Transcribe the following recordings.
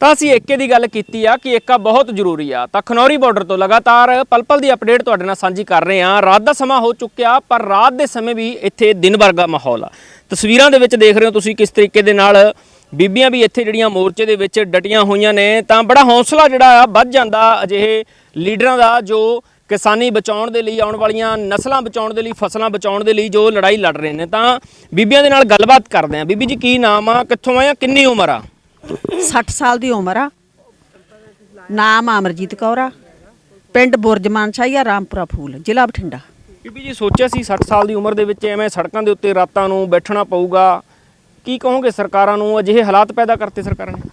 ਤਾਂ ਅਸੀਂ ਏਕੇ ਦੀ ਗੱਲ ਕੀਤੀ ਆ ਕਿ ਏਕਾ ਬਹੁਤ ਜ਼ਰੂਰੀ ਆ। ਤਾਂ ਖਨੌਰੀ ਬਾਰਡਰ ਤੋਂ ਲਗਾਤਾਰ ਪਲ ਪਲ ਦੀ ਅਪਡੇਟ ਤੁਹਾਡੇ ਨਾਲ ਸਾਂਝੀ ਕਰ ਰਹੇ ਆ ਰਾਤ ਦਾ ਸਮਾਂ ਹੋ ਚੁੱਕਿਆ, ਪਰ ਰਾਤ ਦੇ ਸਮੇਂ ਵੀ ਇੱਥੇ ਦਿਨ ਵਰਗਾ ਮਾਹੌਲ ਆ। ਤਸਵੀਰਾਂ ਦੇ ਵਿੱਚ ਦੇਖ ਰਹੇ ਹੋ ਤੁਸੀਂ ਕਿਸ ਤਰੀਕੇ ਦੇ ਨਾਲ ਬੀਬੀਆਂ ਵੀ ਇੱਥੇ ਜਿਹੜੀਆਂ ਮੋਰਚੇ ਦੇ ਵਿੱਚ ਡਟੀਆਂ ਹੋਈਆਂ ਨੇ। ਤਾਂ ਬੜਾ ਹੌਸਲਾ ਜਿਹੜਾ ਆ, ਵੱਧ ਜਾਂਦਾ ਅਜਿਹੇ ਲੀਡਰਾਂ ਦਾ ਜੋ ਕਿਸਾਨੀ ਬਚਾਉਣ ਦੇ ਲਈ, ਆਉਣ ਵਾਲੀਆਂ ਨਸਲਾਂ ਬਚਾਉਣ ਦੇ ਲਈ, ਫਸਲਾਂ ਬਚਾਉਣ ਦੇ ਲਈ ਜੋ ਲੜਾਈ ਲੜ ਰਹੇ ਨੇ। ਤਾਂ ਬੀਬੀਆਂ ਦੇ ਨਾਲ ਗੱਲਬਾਤ ਕਰਦੇ ਆ ਬੀਬੀ ਜੀ, ਕੀ ਨਾਮ ਆ? ਕਿੱਥੋਂ ਆਇਆ ਕਿੰਨੀ ਉਮਰ ਆ? 60 ਸਾਲ ਦੀ ਉਮਰ ਆ। ਨਾਮ ਅਮਰਜੀਤ ਕੌਰ ਆ। ਪਿੰਡ ਬੁਰਜ ਮਾਨਸ਼ਾਹੀ ਆ ਰਾਮਪੁਰਾ ਫੂਲ ਜ਼ਿਲ੍ਹਾ ਬਠਿੰਡਾ। ਬੀਬੀ ਜੀ ਸੋਚਿਆ ਸੀ 60 ਸਾਲ ਦੀ ਉਮਰ ਦੇ ਵਿੱਚ ਐਵੇਂ ਸੜਕਾਂ ਦੇ ਉੱਤੇ ਰਾਤਾਂ ਨੂੰ ਬੈਠਣਾ ਪਊਗਾ। ਕੀ ਕਹੋਗੇ ਸਰਕਾਰਾਂ ਨੂੰ? ਅਜਿਹੇ ਹਾਲਾਤ ਪੈਦਾ ਕਰਤੇ ਸਰਕਾਰਾਂ ਨੇ।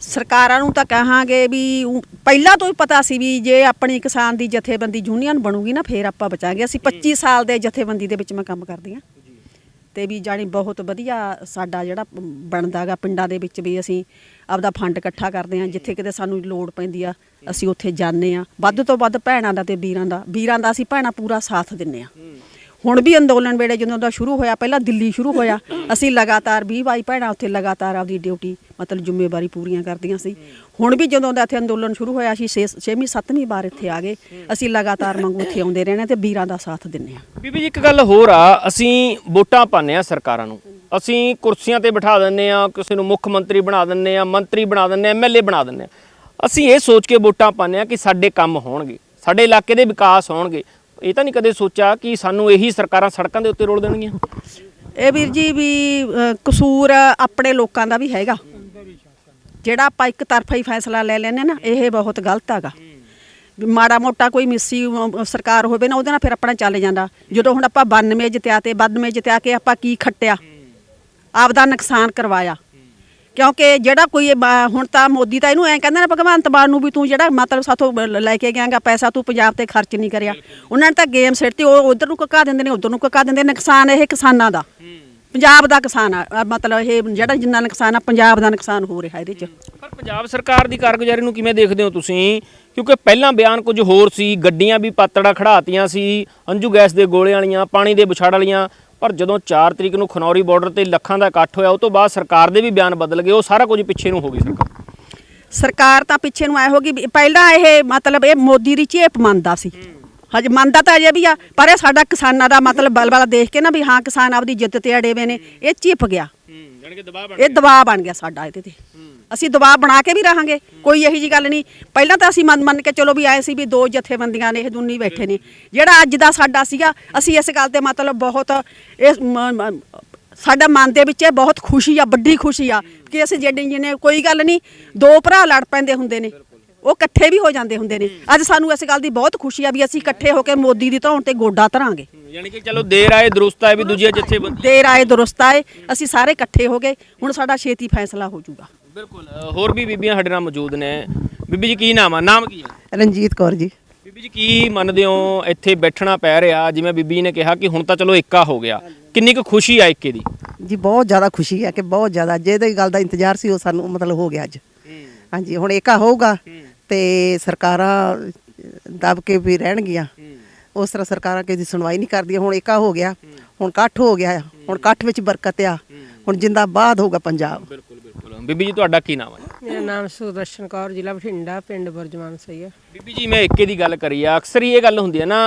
ਸਰਕਾਰਾਂ ਨੂੰ ਤਾਂ ਕਹਾਂਗੇ ਵੀ ਪਹਿਲਾਂ ਤੋਂ ਹੀ ਪਤਾ ਸੀ ਵੀ ਜੇ ਆਪਣੀ ਕਿਸਾਨ ਦੀ ਜਥੇਬੰਦੀ ਯੂਨੀਅਨ ਬਣੂਗੀ ਨਾ ਫੇਰ ਆਪਾਂ ਬਚਾਂਗੇ। ਅਸੀਂ 25 ਸਾਲ ਦੇ ਜਥੇਬੰਦੀ ਦੇ ਵਿੱਚ ਮੈਂ ਕੰਮ ਕਰਦੀ ਆ। ਤੇ ਵੀ ਜਾਣੀ ਬਹੁਤ ਵਧੀਆ ਸਾਡਾ ਜਿਹੜਾ ਬਣਦਾਗਾ ਪਿੰਡਾਂ ਦੇ ਵਿੱਚ ਵੀ ਅਸੀਂ ਆਪਦਾ ਫੰਡ ਇਕੱਠਾ ਕਰਦੇ ਹਾਂ, ਜਿੱਥੇ ਕਿਤੇ ਸਾਨੂੰ ਲੋੜ ਪੈਂਦੀ ਆ, ਅਸੀਂ ਉੱਥੇ ਜਾਂਦੇ ਆ ਵੱਧ ਤੋਂ ਵੱਧ ਭੈਣਾਂ ਦਾ ਤੇ ਵੀਰਾਂ ਦਾ ਵੀਰਾਂ ਦਾ ਅਸੀਂ ਭੈਣਾਂ ਪੂਰਾ ਸਾਥ ਦਿੰਨੇ ਆ ਹੁਣ ਵੀ ਅੰਦੋਲਨ ਵੇਲੇ ਜਦੋਂ ਦਾ ਸ਼ੁਰੂ ਹੋਇਆ, ਪਹਿਲਾਂ ਦਿੱਲੀ ਸ਼ੁਰੂ ਹੋਇਆ, ਅਸੀਂ ਲਗਾਤਾਰ 20 ਬਾਈ ਭੈਣਾਂ ਉੱਥੇ ਲਗਾਤਾਰ ਆਪਦੀ ਡਿਊਟੀ, ਮਤਲਬ ਜ਼ਿੰਮੇਵਾਰੀ ਪੂਰੀਆਂ ਕਰਦੀਆਂ ਸੀ। ਹੁਣ ਵੀ ਜਦੋਂ ਦਾ ਇੱਥੇ ਅੰਦੋਲਨ ਸ਼ੁਰੂ ਹੋਇਆ, ਅਸੀਂ 6ਵੀਂ 7ਵੀਂ ਵਾਰ ਇੱਥੇ ਆ ਗਏ। ਅਸੀਂ ਲਗਾਤਾਰ ਵਾਂਗੂ ਇੱਥੇ ਆਉਂਦੇ ਰਹਿਣਾ ਤੇ ਵੀਰਾਂ ਦਾ ਸਾਥ ਦਿੰਨੇ ਆ ਬੀਬੀ ਜੀ, ਇੱਕ ਗੱਲ ਹੋਰ ਆ, ਅਸੀਂ ਵੋਟਾਂ ਪਾਉਂਦੇ ਆ ਸਰਕਾਰਾਂ ਨੂੰ। ਅਸੀਂ ਕੁਰਸੀਆਂ ਤੇ ਬਿਠਾ ਦਿੰਨੇ ਆ ਕਿਸੇ ਨੂੰ ਮੁੱਖ ਮੰਤਰੀ ਬਣਾ ਦਿੰਨੇ ਆ ਮੰਤਰੀ ਬਣਾ ਦਿੰਨੇ ਆ ਐਮਐਲਏ ਬਣਾ ਦਿੰਨੇ ਆ ਅਸੀਂ ਇਹ ਸੋਚ ਕੇ ਵੋਟਾਂ ਪਾਉਂਦੇ ਆ ਕਿ ਸਾਡੇ ਕੰਮ ਹੋਣਗੇ, ਸਾਡੇ ਇਲਾਕੇ ਦੇ ਵਿਕਾਸ ਹੋਣਗੇ। ਇਹ ਤਾਂ ਨਹੀਂ ਕਦੇ ਸੋਚਿਆ ਕਿ ਸਾਨੂੰ ਇਹੀ ਸਰਕਾਰਾਂ ਸੜਕਾਂ ਦੇ ਉੱਤੇ ਰੋਲ ਦੇਣਗੀਆਂ? ਇਹ ਵੀਰ ਜੀ ਵੀ ਅ, ਕਸੂਰ ਆਪਣੇ ਲੋਕਾਂ ਦਾ ਵੀ ਹੈਗਾ। ਜਿਹੜਾ ਆਪਾਂ ਇੱਕ ਤਰਫਾ ਹੀ ਫੈਸਲਾ ਲੈ ਲੈਨੇ ਨਾ ਇਹ ਬਹੁਤ ਗਲਤ ਹੈਗਾ। ਵੀ ਮਾੜਾ ਮੋਟਾ ਕੋਈ ਮਿੱਸੀ ਅ, ਸਰਕਾਰ ਹੋਵੇ ਨਾ ਉਹਦੇ ਨਾਲ ਫਿਰ ਆਪਣਾ ਚੱਲ ਜਾਂਦਾ। ਜਦੋਂ ਹੁਣ ਆਪਾਂ 92 ਜਿੱਤਿਆ ਤੇ 92 ਜਿੱਤਿਆ ਕੇ ਆਪਾਂ ਕੀ ਖੱਟਿਆ? ਆਪਦਾ ਨੁਕਸਾਨ ਕਰਵਾਇਆ। ਕਿਉਂਕਿ ਜਿਹੜਾ ਕੋਈ ਇਹ ਬਾ- ਹੁਣ ਤਾਂ ਮੋਦੀ ਤਾਂ ਇਹਨੂੰ ਐਂ ਕਹਿੰਦਾ ਨਾ ਭਗਵੰਤ ਮਾਨ ਨੂੰ ਵੀ ਤੂੰ ਜਿਹੜਾ ਮਤਲਬ ਸਾਥੋਂ ਬ- ਲੈ ਕੇ ਗਿਆਗਾ ਪੈਸਾ ਤੂੰ ਪੰਜਾਬ ਤੇ ਖਰਚ ਨਹੀਂ ਕਰਿਆ। ਉਹਨਾਂ ਨੇ ਤਾਂ ਗੇਮ ਸਿੱਟਤੀ ਉਹ ਉਧਰ ਨੂੰ ਕਕਾ ਦਿੰਦੇ ਨੇ ਉਧਰ ਨੂੰ ਕਕਾ ਦਿੰਦੇ ਨੇ। ਨੁਕਸਾਨ ਇਹ ਕਿਸਾਨਾਂ ਦਾ। ਪੰਜਾਬ ਦਾ ਕਿਸਾਨ ਆ ਅ, ਮਤਲਬ ਇਹ ਜਿਹੜਾ ਜਿੰਨਾ ਨੁਕਸਾਨ ਆ ਪੰਜਾਬ ਦਾ ਨੁਕਸਾਨ ਹੋ ਰਿਹਾ ਇਹਦੇ 'ਚ। ਪਰ ਪੰਜਾਬ ਸਰਕਾਰ ਦੀ ਕਾਰਗੁਜ਼ਾਰੀ ਨੂੰ ਕਿਵੇਂ ਦੇਖਦੇ ਹੋ ਤੁਸੀਂ? ਕਿਉਂਕਿ ਪਹਿਲਾਂ ਬਿਆਨ ਕੁਝ ਹੋਰ ਸੀ ਗੱਡੀਆਂ ਵੀ ਪਾਤੜਾ ਖੜਾਤੀਆਂ ਸੀ ਅੰਜੂ ਗੈਸ ਦੇ ਗੋਲੇ ਵਾਲੀਆਂ ਪਾਣੀ ਦੇ ਵਿਛਾੜ ਵਾਲੀਆਂ। ਪਰ ਜਦੋਂ 4 ਤਰੀਕ ਨੂੰ ਖਨੌਰੀ ਬਾਰਡਰ ਤੇ ਲੱਖਾਂ ਦਾ ਇਕੱਠ ਹੋਇਆ, ਉਹ ਤੋਂ ਬਾਅਦ ਸਰਕਾਰ ਦੇ ਵੀ ਬਿਆਨ ਬਦਲ ਗਏ, ਉਹ ਸਾਰਾ ਕੁਝ ਪਿੱਛੇ ਨੂੰ ਹੋ ਗਈ ਸਰਕਾਰ ਸਰਕਾਰ ਤਾਂ ਪਿੱਛੇ ਨੂੰ ਆਏ ਹੋਗੀ ਵੀ ਪਹਿਲਾਂ ਇਹ ਮਤਲਬ ਇਹ ਮੋਦੀ ਦੀ ਝੇਪ ਮੰਨਦਾ ਸੀ। ਹਜੇ ਮੰਨਦਾ ਤਾਂ ਅਜੇ ਵੀ ਆ, ਪਰ ਇਹ ਸਾਡਾ ਕਿਸਾਨਾਂ ਦਾ ਮਤਲਬ ਬਲਬਲਾ ਦੇਖ ਕੇ ਨਾ ਵੀ ਹਾਂ ਕਿਸਾਨ ਆਪਦੀ ਜਿੱਤ ਤੇ ਅੜੇ ਹੋਏ ਨੇ, ਇਹ ਝਿਪ ਗਿਆ। ਜਾਨ ਕਿ ਦਬਾਅ ਇਹ ਦਬਾਅ ਬਣ ਗਿਆ ਸਾਡਾ ਇਹਦੇ ਤੇ। ਅਸੀਂ ਦਬਾਅ ਬਣਾ ਕੇ ਵੀ ਰਹਾਂਗੇ, ਕੋਈ ਇਹੋ ਜੀ ਗੱਲ ਨਹੀਂ। ਪਹਿਲਾਂ ਤਾਂ ਅਸੀਂ ਮੰਨ ਮੰਨ ਕੇ ਚਲੋ ਵੀ ਆਏ ਸੀ ਵੀ ਦੋ ਜਥੇਬੰਦੀਆਂ ਨੇ, ਇਹ ਦੁਨੀ ਬੈਠੇ ਨੇ। ਜਿਹੜਾ ਅੱਜ ਦਾ ਸਾਡਾ ਸੀਗਾ, ਅਸੀਂ ਇਸ ਗੱਲ ਤੇ ਮਤਲਬ ਬਹੁਤ ਇਹ ਮ- ਸਾਡਾ ਮਨ ਦੇ ਵਿੱਚ ਇਹ ਬਹੁਤ ਖੁਸ਼ੀ ਆ, ਵੱਡੀ ਖੁਸ਼ੀ ਆ ਕਿ ਅਸੀਂ ਜਿਹੜੇ ਜਿਹਨੇ ਕੋਈ ਗੱਲ ਨਹੀਂ, ਦੋ ਭਰਾ ਲੜ ਪੈਂਦੇ ਹੁੰਦੇ ਨੇ। ਉਹ ਇਕੱਠੇ ਵੀ ਹੋ ਜਾਂਦੇ ਹੁੰਦੇ ਨੇ। ਅੱਜ ਸਾਨੂੰ ਇਸ ਗੱਲ ਦੀ ਬਹੁਤ ਖੁਸ਼ੀ ਆ ਵੀ ਅਸੀਂ ਇਕੱਠੇ ਹੋ ਕੇ ਮੋਦੀ ਦੀ ਧੌਣ ਤੇ ਗੋਡਾ ਧਰਾਂਗੇ। ਯਾਨੀ ਕਿ ਚਲੋ ਦੇਰ ਆਏ ਦਰੁਸਤ ਆਏ ਵੀ ਦੂਜੀਆਂ ਜਥੇਬੰਦੀ ਦੇਰ ਆਏ ਦੁਰਸਤ ਆਏ ਅਸੀਂ ਸਾਰੇ ਇਕੱਠੇ ਹੋ ਗਏ ਹੁਣ ਸਾਡਾ ਛੇਤੀ ਫੈਸਲਾ ਹੋ ਜਾਊਗਾ। ਬਿਲਕੁਲ ਅ, ਹੋਰ ਵੀ ਬੀਬੀਆਂ ਸਾਡੇ ਨਾਲ ਮੌਜੂਦ ਨੇ। ਬੀਬੀ ਜੀ ਕੀ ਨਾਮ ਆ? ਨਾਮ ਕੀ ਹੈ ਰਣਜੀਤ ਕੌਰ ਜੀ। ਬੀਬੀ ਜੀ ਕੀ ਮੰਨਦੇ ਹੋ ਇੱਥੇ ਬੈਠਣਾ ਪੈ ਰਿਹਾ? ਜਿਵੇਂ ਬੀਬੀ ਨੇ ਕਿਹਾ ਕਿ ਹੁਣ ਤਾਂ ਚਲੋ ਏਕਾ ਹੋ ਗਿਆ। ਕਿੰਨੀ ਕੁ ਖੁਸ਼ੀ ਆ ਏਕੇ ਦੀ? ਜੀ ਬਹੁਤ ਜ਼ਿਆਦਾ ਖੁਸ਼ੀ ਹੈ ਕਿ ਬਹੁਤ ਜ਼ਿਆਦਾ। ਜਿਹਦੀ ਗੱਲ ਦਾ ਇੰਤਜ਼ਾਰ ਸੀ ਉਹ ਸਾਨੂੰ ਮਤਲਬ ਹੋ ਗਿਆ ਅੱਜ। ਹਾਂਜੀ ਹੁਣ ਏਕਾ ਹੋਊਗਾ। ਤੇ ਸਰਕਾਰਾਂ ਦਬ ਕੇ ਵੀ ਰਹਿਣਗੀਆਂ। ਉਸ ਤਰ੍ਹਾਂ ਸਰਕਾਰਾਂ ਕਿਸੇ ਦੀ ਸੁਣਵਾਈ ਨਹੀਂ ਕਰਦੀਆਂ। ਹੁਣ ਏਕਾ ਹੋ ਗਿਆ। ਹੁਣ ਇਕੱਠ ਹੋ ਗਿਆ। ਹੁਣ ਇਕੱਠ ਵਿੱਚ ਬਰਕਤ ਆ। ਹੁਣ ਜਿੰਦਾਬਾਦ ਹੋਊਗਾ ਪੰਜਾਬ। ਬਿਲਕੁਲ ਬਿਲਕੁਲ। ਬੀਬੀ ਜੀ ਤੁਹਾਡਾ ਕੀ ਨਾਮ ਹੈ ਮੇਰਾ ਨਾਮ ਸੁਦਰਸ਼ਨ ਕੌਰ ਜ਼ਿਲ੍ਹਾ ਬਠਿੰਡਾ ਪਿੰਡ ਬੁਰਜਮਾਨ ਸਹੀ ਹੈ ਬੀਬੀ ਜੀ ਮੈਂ ਏਕੇ ਦੀ ਗੱਲ ਕਰੀ ਆ। ਅਕਸਰ ਹੀ ਇਹ ਗੱਲ ਹੁੰਦੀ ਹੈ ਨਾ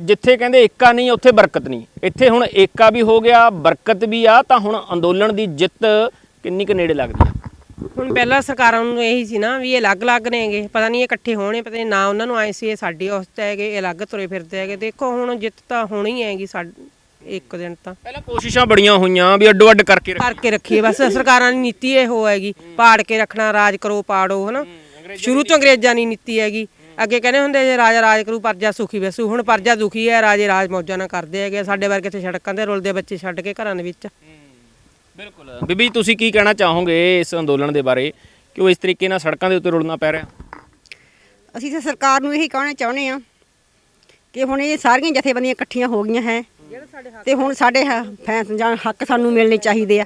ਜਿੱਥੇ ਕਹਿੰਦੇ ਏਕਾ ਨਹੀਂ ਉੱਥੇ ਬਰਕਤ ਨਹੀਂ। ਇੱਥੇ ਹੁਣ ਏਕਾ ਵੀ ਹੋ ਗਿਆ ਬਰਕਤ ਵੀ ਆ ਤਾਂ ਹੁਣ ਅੰਦੋਲਨ ਦੀ ਜਿੱਤ ਕਿੰਨੀ ਕੁ ਨੇੜੇ ਲੱਗਦੀ ਆ? ਹੁਣ ਪਹਿਲਾਂ ਸਰਕਾਰਾਂ ਨੂੰ ਇਹੀ ਸੀ ਨਾ ਵੀ ਇਹ ਅਲੱਗ-ਅਲੱਗ ਨੇਗੇ ਪਤਾ ਨਹੀਂ ਇਹ ਇਕੱਠੇ ਹੋਣੇ ਪਤਾ ਨਹੀਂ ਨਾ ਉਹਨਾਂ ਨੂੰ ਆਏ ਸੀ ਇਹ ਸਾਡੀ ਉਸ ਤੇ ਹੈਗੇ ਇਹ ਅਲੱਗ ਤੁਰੇ ਫਿਰਦੇ ਹੈਗੇ। ਦੇਖੋ ਹੁਣ ਜਿੱਤ ਤਾਂ ਹੋਣੀ ਹੈਗੀ ਸਾਡੇ ਇੱਕ ਦਿਨ ਤਾਂ। ਪਹਿਲਾਂ ਕੋਸ਼ਿਸ਼ਾਂ ਬੜੀਆਂ ਹੋਈਆਂ ਵੀ ਅੱਡੋ ਅੱਡ ਕਰਕੇ ਰੱਖ- ਕਰਕੇ ਰੱਖੀਏ ਬਸ ਸਰਕਾਰਾਂ ਦੀ ਨੀਤੀ ਇਹ ਹੋ ਹੈਗੀ ਪਾੜ ਕੇ ਰੱਖਣਾ ਰਾਜ ਕਰੋ ਪਾੜੋ ਹਨਾ। ਸ਼ੁਰੂ ਤੋਂ ਅੰਗਰੇਜ਼ਾਂ ਦੀ ਨੀਤੀ ਹੈਗੀ। ਅੱਗੇ ਕਹਿੰਦੇ ਹੁੰਦੇ ਜੇ ਰਾਜਾ ਰਾਜ ਕਰੂ ਪਰਜਾ ਸੁਖੀ ਵਸੂ ਹੁਣ ਪਰਜਾ ਦੁਖੀ ਹੈ ਰਾਜੇ ਰਾਜ ਮੌਜਾਂ ਨਾਲ ਕਰਦੇ ਹੈਗੇ ਸਾਡੇ ਵਰਗੇ ਤੇ ਸੜਕਾਂ ਤੇ ਰੁਲਦੇ ਬੱਚੇ ਛੱਡ ਕੇ ਘਰਾਂ ਦੇ ਵਿੱਚ। ਬਿਲਕੁਲ। ਬੀਬੀ ਤੁਸੀਂ ਕੀ ਕਹਿਣਾ ਚਾਹੋਗੇ ਇਸ ਅੰਦੋਲਨ ਦੇ ਬਾਰੇ? ਕਿ ਉਹ ਇਸ ਤਰੀਕੇ ਨਾਲ ਸੜਕਾਂ ਦੇ ਉੱਤੇ ਰੁਲਣਾ ਪੈ ਰਿਹਾ? ਅਸੀਂ ਤਾਂ ਸਰਕਾਰ ਨੂੰ ਇਹੀ ਕਹਿਣਾ ਚਾਹੁੰਦੇ ਆ ਕਿ ਹੁਣ ਇਹ ਸਾਰੀਆਂ ਜਥੇਬੰਦੀਆਂ ਇਕੱਠੀਆਂ ਹੋ ਗਈਆਂ ਹੈ ਤੇ ਹੁਣ ਸਾਡੇ ਫੈਸਲਾ ਹੱਕ ਸਾਨੂੰ ਮਿਲਣੇ ਚਾਹੀਦੇ ਆ।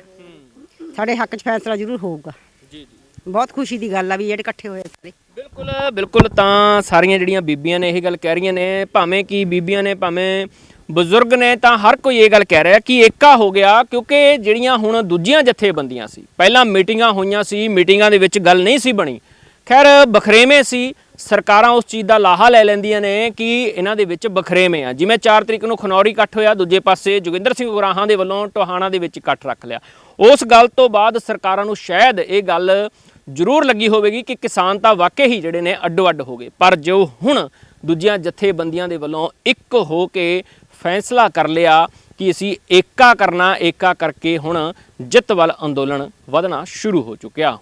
ਸਾਡੇ ਹੱਕ 'ਚ ਫੈਸਲਾ ਜ਼ਰੂਰ ਹੋਊਗਾ। ਜੀ ਜੀ। ਬਹੁਤ ਖੁਸ਼ੀ ਦੀ ਗੱਲ ਆ ਵੀ ਜਿਹੜੇ ਇਕੱਠੇ ਹੋਏ ਸਾਰੇ। ਬਿਲਕੁਲ ਬਿਲਕੁਲ ਤਾਂ ਸਾਰੀਆਂ ਜਿਹੜੀਆਂ ਬੀਬੀਆਂ ਨੇ ਇਹ ਗੱਲ ਕਹਿ ਰਹੀਆਂ ਨੇ ਭਾਵੇਂ ਕਿ ਬੀਬੀਆਂ ਨੇ ਭਾਵੇਂ ਬਜ਼ੁਰਗ ਨੇ ਤਾਂ ਹਰ ਕੋਈ ਇਹ ਗੱਲ ਕਹਿ ਰਿਹਾ ਕਿ ਏਕਾ ਹੋ ਗਿਆ ਕਿਉਂਕਿ ਜਿਹੜੀਆਂ ਹੁਣ ਦੂਜੀਆਂ ਜਥੇਬੰਦੀਆਂ ਸੀ। ਪਹਿਲਾਂ ਮੀਟਿੰਗਾਂ ਹੋਈਆਂ ਸੀ, ਮੀਟਿੰਗਾਂ ਦੇ ਵਿੱਚ ਗੱਲ ਨਹੀਂ ਸੀ ਬਣੀ। ਖੈਰ, ਬਖਰੇਵੇਂ ਸੀ। ਸਰਕਾਰਾਂ ਉਸ ਚੀਜ਼ ਦਾ ਲਾਹਾ ਲੈ ਲੈਂਦੀਆਂ ਨੇ ਕਿ ਇਹਨਾਂ ਦੇ ਵਿੱਚ ਬਖਰੇਵੇਂ ਆ। ਜਿਵੇਂ 4 ਤਰੀਕ ਨੂੰ ਖਨੌਰੀ ਇਕੱਠ ਹੋਇਆ, ਦੂਜੇ ਪਾਸੇ ਜੋਗਿੰਦਰ ਸਿੰਘ ਗੁਰਾਹਾਂ ਦੇ ਵੱਲੋਂ ਟੋਹਾਣਾ ਦੇ ਵਿੱਚ ਇਕੱਠ ਰੱਖ ਲਿਆ। ਉਸ ਗੱਲ ਤੋਂ ਬਾਅਦ ਸਰਕਾਰਾਂ ਨੂੰ ਸ਼ਾਇਦ ਇਹ ਗੱਲ ਜ਼ਰੂਰ ਲੱਗੀ ਹੋਵੇਗੀ ਕਿ ਕਿਸਾਨ ਤਾਂ ਵਾਕਈ ਹੀ ਜਿਹੜੇ ਨੇ ਅੱਡੋ ਅੱਡ ਹੋ ਗਏ। ਪਰ ਜੋ ਹੁਣ ਦੂਜੀਆਂ ਜਥੇਬੰਦੀਆਂ ਦੇ ਵੱਲੋਂ ਇੱਕ ਹੋ ਕੇ ਫੈਸਲਾ ਕਰ ਲਿਆ ਕਿ ਅਸੀਂ ਏਕਾ ਕਰਨਾ, ਏਕਾ ਕਰਕੇ ਹੁਣ ਜਿੱਤ ਵੱਲ ਅੰਦੋਲਨ ਵਧਣਾ ਸ਼ੁਰੂ ਹੋ ਚੁੱਕਿਆ।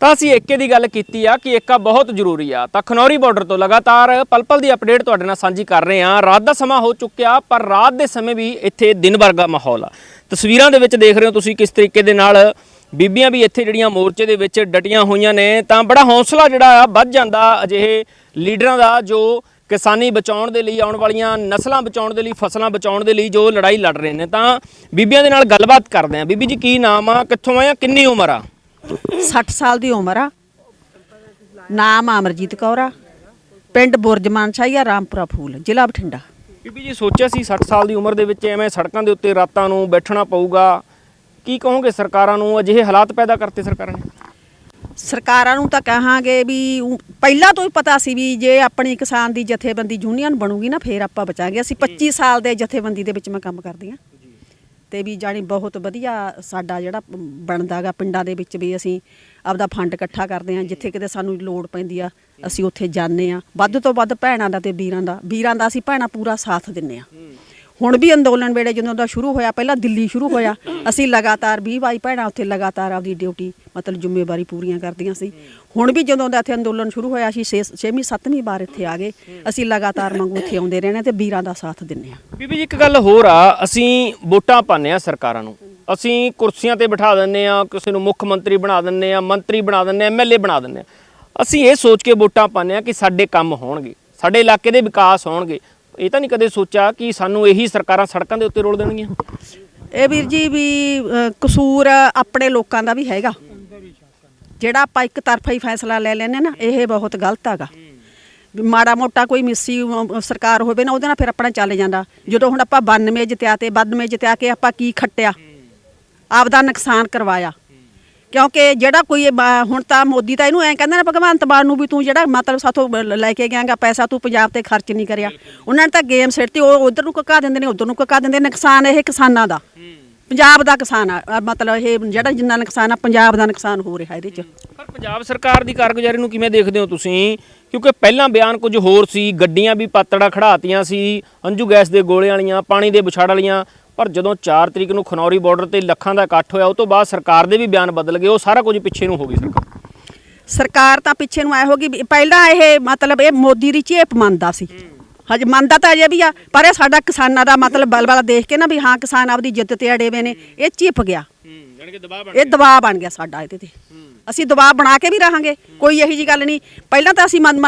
ਤਾਂ ਅਸੀਂ ਏਕੇ ਦੀ ਗੱਲ ਕੀਤੀ ਆ ਕਿ ਏਕਾ ਬਹੁਤ ਜ਼ਰੂਰੀ ਆ। ਤਾਂ ਖਨੌਰੀ ਬਾਰਡਰ ਤੋਂ ਲਗਾਤਾਰ ਪਲ-ਪਲ ਦੀ ਅਪਡੇਟ ਤੁਹਾਡੇ ਨਾਲ ਸਾਂਝੀ ਕਰ ਰਹੇ ਆ ਰਾਤ ਦਾ ਸਮਾਂ ਹੋ ਚੁੱਕਿਆ, ਪਰ ਰਾਤ ਦੇ ਸਮੇਂ ਵੀ ਇੱਥੇ ਦਿਨ ਵਰਗਾ ਮਾਹੌਲ ਆ। ਤਸਵੀਰਾਂ ਦੇ ਵਿੱਚ ਦੇਖ ਰਹੇ ਹੋ ਤੁਸੀਂ ਕਿਸ ਤਰੀਕੇ ਦੇ ਨਾਲ ਬੀਬੀਆਂ ਵੀ ਇੱਥੇ ਜਿਹੜੀਆਂ ਮੋਰਚੇ ਦੇ ਵਿੱਚ ਡਟੀਆਂ ਹੋਈਆਂ ਨੇ। ਤਾਂ ਬੜਾ ਹੌਸਲਾ ਜਿਹੜਾ ਆ, ਵੱਧ ਜਾਂਦਾ ਅਜਿਹੇ ਲੀਡਰਾਂ ਦਾ ਜੋ ਕਿਸਾਨੀ ਬਚਾਉਣ ਦੇ ਲਈ ਆਉਣ ਵਾਲੀਆਂ ਨਸਲਾਂ ਬਚਾਉਣ ਦੇ ਲਈ ਫਸਲਾਂ ਬਚਾਉਣ ਦੇ ਲਈ ਜੋ ਲੜਾਈ ਲੜ ਰਹੇ ਨੇ ਤਾਂ ਬੀਬੀਆਂ ਦੇ ਨਾਲ ਗੱਲਬਾਤ ਕਰਦੇ ਆ ਬੀਬੀ ਜੀ ਕੀ ਨਾਮ ਆ? ਕਿੱਥੋਂ ਆਏ ਆ? ਕਿੰਨੀ ਉਮਰ ਆ? 60 ਸਾਲ ਦੀ ਉਮਰ ਆ। ਨਾਮ ਅਮਰਜੀਤ ਕੌਰ ਆ। ਪਿੰਡ ਬੁਰਜ ਮਾਨਸ਼ਾਹੀਆ ਰਾਮਪੁਰਾ ਫੂਲ ਜ਼ਿਲ੍ਹਾ ਬਠਿੰਡਾ। ਬੀਬੀ ਜੀ ਸੋਚਿਆ ਸੀ 60 ਸਾਲ ਦੀ ਉਮਰ ਦੇ ਵਿੱਚ ਐਵੇਂ ਸੜਕਾਂ ਦੇ ਉੱਤੇ ਰਾਤਾਂ ਨੂੰ ਬੈਠਣਾ ਪਊਗਾ। ਕੀ ਕਹੋਗੇ ਸਰਕਾਰਾਂ ਨੂੰ? ਅਜਿਹੇ ਹਾਲਾਤ ਪੈਦਾ ਕਰਤੇ ਸਰਕਾਰਾਂ ਨੇ। ਸਰਕਾਰਾਂ ਨੂੰ ਤਾਂ ਕਹਾਂਗੇ ਵੀ ਊਂ ਪਹਿਲਾਂ ਤੋਂ ਹੀ ਪਤਾ ਸੀ ਵੀ ਜੇ ਆਪਣੀ ਕਿਸਾਨ ਦੀ ਜਥੇਬੰਦੀ ਯੂਨੀਅਨ ਬਣੂਗੀ ਨਾ, ਫੇਰ ਆਪਾਂ ਬਚਾਂਗੇ ਅਸੀਂ 25 ਸਾਲ ਦੇ ਜਥੇਬੰਦੀ ਦੇ ਵਿੱਚ ਮੈਂ ਕੰਮ ਕਰਦੀ ਹਾਂ। ਤੇ ਵੀ ਜਾਣੀ ਬਹੁਤ ਵਧੀਆ ਸਾਡਾ ਜਿਹੜਾ ਬਣਦਾਗਾ ਪਿੰਡਾਂ ਦੇ ਵਿੱਚ ਵੀ ਅਸੀਂ ਆਪਦਾ ਫੰਡ ਇਕੱਠਾ ਕਰਦੇ ਹਾਂ। ਜਿੱਥੇ ਕਿਤੇ ਸਾਨੂੰ ਲੋੜ ਪੈਂਦੀ ਆ, ਅਸੀਂ ਉੱਥੇ ਜਾਂਦੇ ਹਾਂ। ਵੱਧ ਤੋਂ ਵੱਧ ਭੈਣਾਂ ਦਾ ਤੇ ਵੀਰਾਂ ਦਾ। ਵੀਰਾਂ ਦਾ ਅਸੀਂ ਭੈਣਾਂ ਪੂਰਾ ਸਾਥ ਦਿੰਨੇ ਆ ਹੁਣ ਵੀ ਅੰਦੋਲਨ ਵੇਲੇ ਜਦੋਂ ਦਾ ਸ਼ੁਰੂ ਹੋਇਆ, ਪਹਿਲਾਂ ਦਿੱਲੀ ਸ਼ੁਰੂ ਹੋਇਆ, ਅਸੀਂ ਲਗਾਤਾਰ 20 ਬਾਈ ਭੈਣਾਂ ਉੱਥੇ ਲਗਾਤਾਰ ਆਪਦੀ ਡਿਊਟੀ ਮਤਲਬ ਜ਼ਿੰਮੇਵਾਰੀ ਪੂਰੀਆਂ ਕਰਦੀਆਂ ਸੀ। ਹੁਣ ਵੀ ਜਦੋਂ ਦਾ ਇੱਥੇ ਅੰਦੋਲਨ ਸ਼ੁਰੂ ਹੋਇਆ, ਅਸੀਂ 6ਵੀਂ 7ਵੀਂ ਵਾਰ ਇੱਥੇ ਆ ਗਏ। ਅਸੀਂ ਲਗਾਤਾਰ ਵਾਂਗੂ ਇੱਥੇ ਆਉਂਦੇ ਰਹਿਣਾ ਤੇ ਵੀਰਾਂ ਦਾ ਸਾਥ ਦਿੰਨੇ ਆ ਬੀਬੀ ਜੀ, ਇੱਕ ਗੱਲ ਹੋਰ ਆ, ਅਸੀਂ ਵੋਟਾਂ ਪਾਉਂਦੇ ਆ ਸਰਕਾਰਾਂ ਨੂੰ। ਅਸੀਂ ਕੁਰਸੀਆਂ ਤੇ ਬਿਠਾ ਦਿੰਨੇ ਆ ਕਿਸੇ ਨੂੰ ਮੁੱਖ ਮੰਤਰੀ ਬਣਾ ਦਿੰਨੇ ਆ ਮੰਤਰੀ ਬਣਾ ਦਿੰਨੇ ਆ ਐਮਐਲਏ ਬਣਾ ਦਿੰਨੇ ਆ ਅਸੀਂ ਇਹ ਸੋਚ ਕੇ ਵੋਟਾਂ ਪਾਉਂਦੇ ਆ ਕਿ ਸਾਡੇ ਕੰਮ ਹੋਣਗੇ, ਸਾਡੇ ਇਲਾਕੇ ਦੇ ਵਿਕਾਸ ਹੋਣਗੇ। ਇਹ ਤਾਂ ਨਹੀਂ ਕਦੇ ਸੋਚਿਆ ਕਿ ਸਾਨੂੰ ਇਹੀ ਸਰਕਾਰਾਂ ਸੜਕਾਂ ਦੇ ਉੱਤੇ ਰੋਲ ਦੇਣਗੀਆਂ? ਇਹ ਵੀਰ ਜੀ ਵੀ ਅ, ਕਸੂਰ ਆਪਣੇ ਲੋਕਾਂ ਦਾ ਵੀ ਹੈਗਾ। ਜਿਹੜਾ ਆਪਾਂ ਇੱਕ ਤਰਫਾ ਹੀ ਫੈਸਲਾ ਲੈ ਲੈਨੇ ਨਾ ਇਹ ਬਹੁਤ ਗਲਤ ਹੈਗਾ। ਵੀ ਮਾੜਾ ਮੋਟਾ ਕੋਈ ਮਿੱਸੀ ਅ, ਸਰਕਾਰ ਹੋਵੇ ਨਾ ਉਹਦੇ ਨਾਲ ਫਿਰ ਆਪਣਾ ਚੱਲ ਜਾਂਦਾ। ਜਦੋਂ ਹੁਣ ਆਪਾਂ 92 ਜਿੱਤਿਆ ਤੇ 92 ਜਿੱਤਿਆ ਕੇ ਆਪਾਂ ਕੀ ਖੱਟਿਆ? ਆਪਦਾ ਨੁਕਸਾਨ ਕਰਵਾਇਆ। ਕਿਉਂਕਿ ਜਿਹੜਾ ਕੋਈ ਇਹ ਹੁਣ ਤਾਂ ਮੋਦੀ ਤਾਂ ਇਹਨੂੰ ਐਂ ਕਹਿੰਦਾ ਨਾ ਭਗਵੰਤ ਮਾਨ ਨੂੰ ਵੀ ਤੂੰ ਜਿਹੜਾ ਮਤਲਬ ਸਾਥੋਂ ਬ- ਲੈ ਕੇ ਗਿਆਗਾ ਪੈਸਾ ਤੂੰ ਪੰਜਾਬ ਤੇ ਖਰਚ ਨਹੀਂ ਕਰਿਆ। ਉਹਨਾਂ ਨੇ ਤਾਂ ਗੇਮ ਸਿੱਟਤੀ ਉਹ ਉਧਰ ਨੂੰ ਕਕਾ ਦਿੰਦੇ ਨੇ ਉਧਰ ਨੂੰ ਕਕਾ ਦਿੰਦੇ ਨੇ। ਨੁਕਸਾਨ ਇਹ ਕਿਸਾਨਾਂ ਦਾ। ਪੰਜਾਬ ਦਾ ਕਿਸਾਨ ਆ ਅ, ਮਤਲਬ ਇਹ ਜਿਹੜਾ ਜਿੰਨਾ ਨੁਕਸਾਨ ਆ ਪੰਜਾਬ ਦਾ ਨੁਕਸਾਨ ਹੋ ਰਿਹਾ ਇਹਦੇ 'ਚ। ਪਰ ਪੰਜਾਬ ਸਰਕਾਰ ਦੀ ਕਾਰਗੁਜ਼ਾਰੀ ਨੂੰ ਕਿਵੇਂ ਦੇਖਦੇ ਹੋ ਤੁਸੀਂ? ਕਿਉਂਕਿ ਪਹਿਲਾਂ ਬਿਆਨ ਕੁਝ ਹੋਰ ਸੀ ਗੱਡੀਆਂ ਵੀ ਪਾਤੜਾ ਖੜਾਤੀਆਂ ਸੀ ਅੰਜੂ ਗੈਸ ਦੇ ਗੋਲੇ ਵਾਲੀਆਂ ਪਾਣੀ ਦੇ ਵਿਛਾੜ ਵਾਲੀਆਂ ਪਰ ਜਦੋਂ 4 ਤਰੀਕ ਨੂੰ ਖਨੌਰੀ ਬਾਰਡਰ ਤੇ ਲੱਖਾਂ ਦਾ ਇਕੱਠ ਹੋਇਆ ਉਹ ਤੋਂ ਬਾਅਦ ਸਰਕਾਰ ਦੇ ਵੀ ਬਿਆਨ ਬਦਲ ਗਏ ਉਹ ਸਾਰਾ ਕੁਝ ਪਿੱਛੇ ਨੂੰ ਹੋ ਗਈ ਸਰਕਾਰ। ਸਰਕਾਰ ਤਾਂ ਪਿੱਛੇ ਨੂੰ ਆਏ ਹੋਗੀ ਪਹਿਲਾਂ ਇਹ ਮਤਲਬ ਇਹ ਮੋਦੀ ਦੀ ਝੇਪ ਮੰਨਦਾ ਸੀ। ਹਜੇ ਮੰਨਦਾ ਤਾਂ ਅਜੇ ਵੀ ਆ ਪਰ ਇਹ ਸਾਡਾ ਕਿਸਾਨਾਂ ਦਾ ਮਤਲਬ ਬਲਬਲਾ ਦੇਖ ਕੇ ਨਾ ਵੀ ਹਾਂ ਕਿਸਾਨ ਆਪਦੀ ਜਿੱਤ ਤੇ ਅੜੇ ਵੇ ਨੇ ਇਹ ਝਿਪ ਗਿਆ। ਯਾਨੀ ਕਿ ਦਬਾਅ ਇਹ ਦਬਾਅ ਬਣ ਗਿਆ ਸਾਡਾ ਇਹਦੇ ਤੇ। ਅਸੀਂ ਦਬਾਅ ਬਣਾ ਕੇ ਵੀ ਰਹਾਂਗੇ ਕੋਈ ਇਹੀ ਜੀ ਗੱਲ ਨਹੀਂ। ਪਹਿਲਾਂ ਤਾਂ ਅਸੀਂ ਮੰਨ